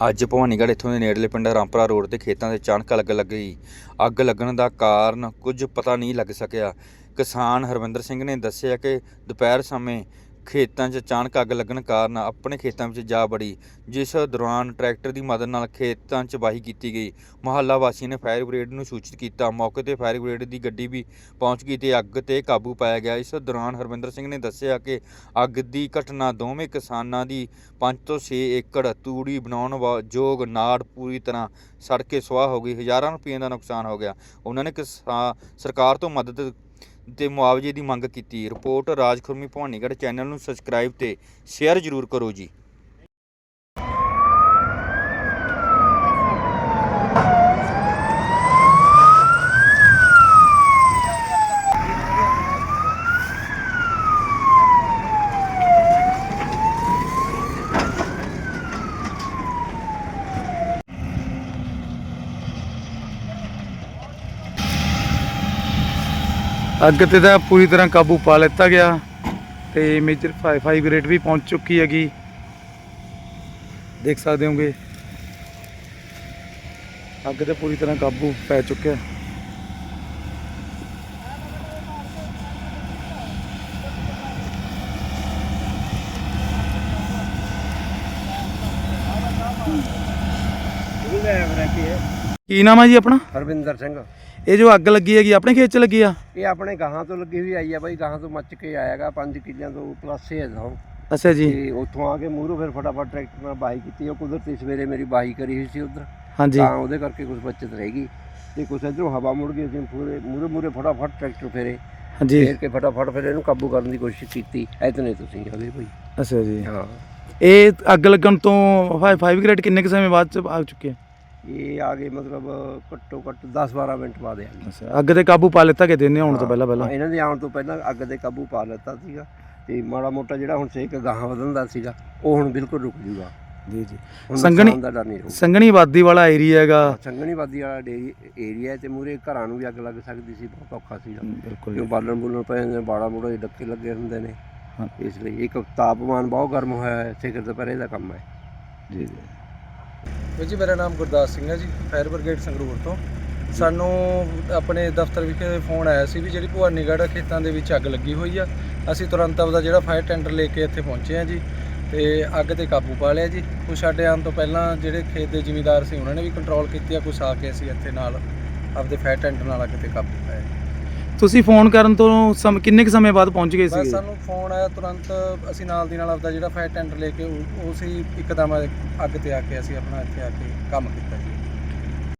ਅੱਜ ਭਵਾਨੀਗੜ੍ਹ ਇੱਥੋਂ ਦੇ ਨੇੜਲੇ ਪਿੰਡ ਰਾਮਪੁਰਾ ਰੋਡ ਤੇ ਖੇਤਾਂ ਦੇ ਅਚਾਨਕ ਅੱਗ ਲੱਗ। ਗਈ ਅੱਗ ਲੱਗਣ ਦਾ ਕਾਰਨ ਕੁਝ ਪਤਾ ਨਹੀਂ ਲੱਗ ਸਕਿਆ। ਕਿਸਾਨ ਹਰਵਿੰਦਰ ਸਿੰਘ ਨੇ ਦੱਸਿਆ ਕਿ ਦੁਪਹਿਰ ਸਮੇਂ ਖੇਤਾਂ 'ਚ ਅਚਾਨਕ ਅੱਗ ਲੱਗਣ ਕਾਰਨ ਆਪਣੇ ਖੇਤਾਂ ਵਿੱਚ ਜਾ ਬੜੀ ਜਿਸ ਦੌਰਾਨ ਟਰੈਕਟਰ ਦੀ ਮਦਦ ਨਾਲ ਖੇਤਾਂ 'ਚ ਵਾਹੀ ਕੀਤੀ ਗਈ। ਮੁਹੱਲਾ ਵਾਸੀਆਂ ਨੇ ਫਾਇਰ ਬ੍ਰਿਗੇਡ ਨੂੰ ਸੂਚਿਤ ਕੀਤਾ। ਮੌਕੇ ਤੇ ਫਾਇਰ ਬ੍ਰਿਗੇਡ ਦੀ ਗੱਡੀ ਵੀ ਪਹੁੰਚ ਗਈ ਤੇ ਅੱਗ ਤੇ ਕਾਬੂ ਪਾਇਆ ਗਿਆ। ਇਸ ਦੌਰਾਨ ਹਰਵਿੰਦਰ ਸਿੰਘ ਨੇ ਦੱਸਿਆ ਕਿ ਅੱਗ ਦੀ ਘਟਨਾ ਦੋਵੇਂ ਕਿਸਾਨਾਂ ਦੀ 5 ਤੋਂ 6 ਏਕੜ ਤੂੜੀ ਬਣਾਉਣ ਵਾ- ਯੋਗ ਨਾੜ ਪੂਰੀ ਤਰ੍ਹਾਂ ਸੜ ਕੇ ਸੁਆਹ ਹੋ ਗਈ। ਹਜ਼ਾਰਾਂ ਰੁਪਏ ਦਾ ਨੁਕਸਾਨ ਹੋ ਗਿਆ। ਉਹਨਾਂ ਨੇ ਕਿਸਾ, ਸਰਕਾਰ ਤੋਂ ਮਦਦ ਤੇ ਮੁਆਵਜ਼ੇ ਦੀ ਮੰਗ ਕੀਤੀ। ਰਿਪੋਰਟ ਰਾਜ ਖੁਰਮੀ ਭਵਾਨੀਗੜ੍ਹ ਚੈਨਲ ਨੂੰ ਸਬਸਕ੍ਰਾਈਬ ਤੇ ਸ਼ੇਅਰ ਜ਼ਰੂਰ ਕਰੋ ਜੀ। ਅੱਗ ਤੇ ਤਾਂ ਪੂਰੀ ਤਰ੍ਹਾਂ ਕਾਬੂ ਪਾ ਲਿੱਤਾ ਗਿਆ ਤੇ ਮੇਜਰ 5 ਗ੍ਰੇਡ ਵੀ ਪਹੁੰਚ ਚੁੱਕੀ ਹੈਗੀ। ਦੇਖ ਸਕਦੇ ਹੋਗੇ ਅੱਗ ਤੇ ਪੂਰੀ ਤਰ੍ਹਾਂ ਕਾਬੂ ਪੈ ਚੁੱਕਿਆ। ਕੀ ਨਾਮ ਹੈ ਜੀ ਆਪਣਾ? ਹਰਵਿੰਦਰ ਸਿੰਘ। ਇਹ ਜੋ ਅੱਗ ਲੱਗੀ ਹੈਗੀ ਆਪਣੇ ਖੇਤ 'ਚ ਲੱਗੀ ਆ? ਇਹ ਆਪਣੇ ਗਾਹਾਂ ਤੋਂ ਲੱਗੀ ਹੋਈ ਆਈ ਆ ਬਾਈ ਗਾਹਾਂ ਤੋਂ ਮੱਚ ਕੇ ਆਏਗਾ 5 ਕਿੱਲਿਆਂ ਤੋਂ ਪਲੱਸ ਹੈ ਉਹ ਅੱਛਾ ਜੀ। ਤੇ ਉੱਥੋਂ ਆ ਕੇ ਮੂਹਰੋਂ ਫਿਰ ਫਟਾਫਟ ਟਰੈਕਟਰ ਨਾਲ ਬਾਈ ਕੀਤੀ ਉਹ ਕੁਦਰਤੀ ਸਵੇਰੇ ਮੇਰੀ ਬਾਈ ਕਰੀ ਹੋਈ ਸੀ ਉਧਰ। ਹਾਂਜੀ। ਤਾਂ ਉਹਦੇ ਕਰਕੇ ਕੁਝ ਬਚਤ ਰਹੇਗੀ ਤੇ ਕੁਛ ਇਧਰੋਂ ਹਵਾ ਮੁੜ ਗਈ ਅਸੀਂ ਪੂਰੇ ਮੂਹਰੇ ਮੂਹਰੇ ਫਟਾਫਟ ਟਰੈਕਟਰ ਫੇਰੇ। ਹਾਂਜੀ। ਫੇਰ ਕੇ ਫਟਾਫਟ ਫਿਰ ਇਹਨੂੰ ਕਾਬੂ ਕਰਨ ਦੀ ਕੋਸ਼ਿਸ਼ ਕੀਤੀ। ਐਤਨੇ ਤੁਸੀਂ ਗਏ ਬਾਈ। ਅੱਛਾ ਜੀ। ਹਾਂ। ਇਹ ਅੱਗ ਲੱਗਣ ਤੋਂ 5 ਗ੍ਰੇਡ ਕਿੰਨੇ ਕੁ ਸਮੇਂ ਬਾਅਦ ਚ ਆ ਚੁੱਕੇ ਆ? ਇਹ ਆ ਗਏ ਮਤਲਬ ਘੱਟੋ ਘੱਟ 10 12 ਮਿੰਟ ਬਾਅਦ ਆ ਗਏ ਅੱਛਾ ਅੱਗ ਤੇ ਕਾਬੂ ਪਾ ਲਿੱਤਾ ਕਿਤੇ ਨੇ ਆਉਣ ਤੋਂ ਪਹਿਲਾਂ ਹਾਂ, ਪਹਿਲਾਂ ਇਹਨਾਂ ਦੇ ਆਉਣ ਤੋਂ ਪਹਿਲਾਂ ਅੱਗ ਦੇ ਕਾਬੂ ਪਾ ਲਿੱਤਾ ਸੀਗਾ ਤੇ ਮਾੜਾ ਮੋਟਾ ਜਿਹੜਾ ਹੁਣ ਸੇਕ ਗਾਹਾਂ ਵਧਣ ਦਾ ਸੀਗਾ ਉਹ ਹੁਣ ਬਿਲਕੁਲ ਰੁਕ ਜੂਗਾ। ਜੀ ਜੀ। ਹੁਣ ਸੰਘਣੀ- ਨੁਕਸਾਨ ਦਾ ਡਰ ਨਹੀਂ ਰਹੂਗਾ। ਸੰਘਣੀ ਆਬਾਦੀ ਵਾਲਾ ਏਰੀਆ ਹੈਗਾ। ਸੰਗਣੀ ਵਾਦੀ ਵਾਲਾ ਡੇਰੀ ਏਰੀਆ ਤੇ ਮੂਰੇ ਘਰਾਂ ਨੂੰ ਵੀ ਅੱਗ ਲੱਗ ਸਕਦੀ ਸੀ ਬਹੁਤ ਔਖਾ ਸੀਗਾ। ਬਿਲਕੁਲ ਕਿਉਂ ਜੀ। ਬਾਲਣ ਬੁਲਣ ਪਏ ਨੇ ਬਾੜਾ ਮੋੜਾ ਦੇ ਡੱਕੇ ਲੱਗੇ ਹੁੰਦੇ ਨੇ। ਹਾਂ। ਇਸ ਲਈ ਇੱਕ ਤਾਪਮਾਨ ਬਹੁਤ ਗਰਮ ਹੋਇਆ ਹੈ ਸਿਖਰ ਦੁਪਹਿਰੇ ਦਾ ਕੰਮ ਹੈ। ਜੀ ਜੀ। ਜੀ, ਮੇਰਾ ਨਾਮ ਗੁਰਦਾਸ ਸਿੰਘ ਹੈ ਜੀ, ਫਾਇਰ ਬ੍ਰਿਗੇਡ ਸੰਗਰੂਰ ਤੋਂ। ਸਾਨੂੰ ਆਪਣੇ ਦਫ਼ਤਰ ਵਿਖੇ ਫੋਨ ਆਇਆ ਸੀ ਵੀ ਜਿਹੜੀ ਭਵਾਨੀਗੜ੍ਹ ਖੇਤਾਂ ਦੇ ਵਿੱਚ ਅੱਗ ਲੱਗੀ ਹੋਈ ਆ। ਅਸੀਂ ਤੁਰੰਤ ਆਪਦਾ ਜਿਹੜਾ ਫਾਇਰ ਟੈਂਡਰ ਲੈ ਕੇ ਇੱਥੇ ਪਹੁੰਚੇ ਆ ਜੀ ਤੇ ਅੱਗ ਤੇ ਕਾਬੂ ਪਾ ਲਿਆ ਜੀ। ਕੁਛ ਸਾਡੇ ਆਉਣ ਤੋਂ ਪਹਿਲਾਂ ਜਿਹੜੇ ਖੇਤ ਦੇ ਜ਼ਿਮੀਂਦਾਰ ਸੀ, ਉਹਨਾਂ ਨੇ ਵੀ ਕੰਟਰੋਲ ਕੀਤੀ ਆ, ਕੁਛ ਆ ਕੇ ਅਸੀਂ ਇੱਥੇ ਨਾਲ ਆਪਦੇ ਫਾਇਰ ਟੈਂਡਰ ਨਾਲ ਅੱਗ ਤੇ ਕਾਬੂ ਪਾਇਆ। ਤੁਸੀਂ ਫੋਨ ਕਰਨ ਤੋਂ ਸਮ ਕਿੰਨੇ ਕੁ ਸਮੇਂ ਬਾਅਦ ਪਹੁੰਚ ਗਏ ਬਸ ਸੀ ਸਾਨੂੰ ਫੋਨ ਆਇਆ ਤੁਰੰਤ ਅਸੀਂ ਨਾਲ ਦੀ ਨਾਲ ਆਪਦਾ ਜਿਹੜਾ ਫਾਇਰ ਟੈਂਡਰ ਲੈ ਕੇ ਉਹ ਉਹ ਸੀ ਇੱਕਦਮ ਅੱਗ ਤੇ ਆ ਕੇ ਅਸੀਂ ਆਪਣਾ ਇੱਥੇ ਆ ਕੇ ਕੰਮ ਕੀਤਾ ਜੀ।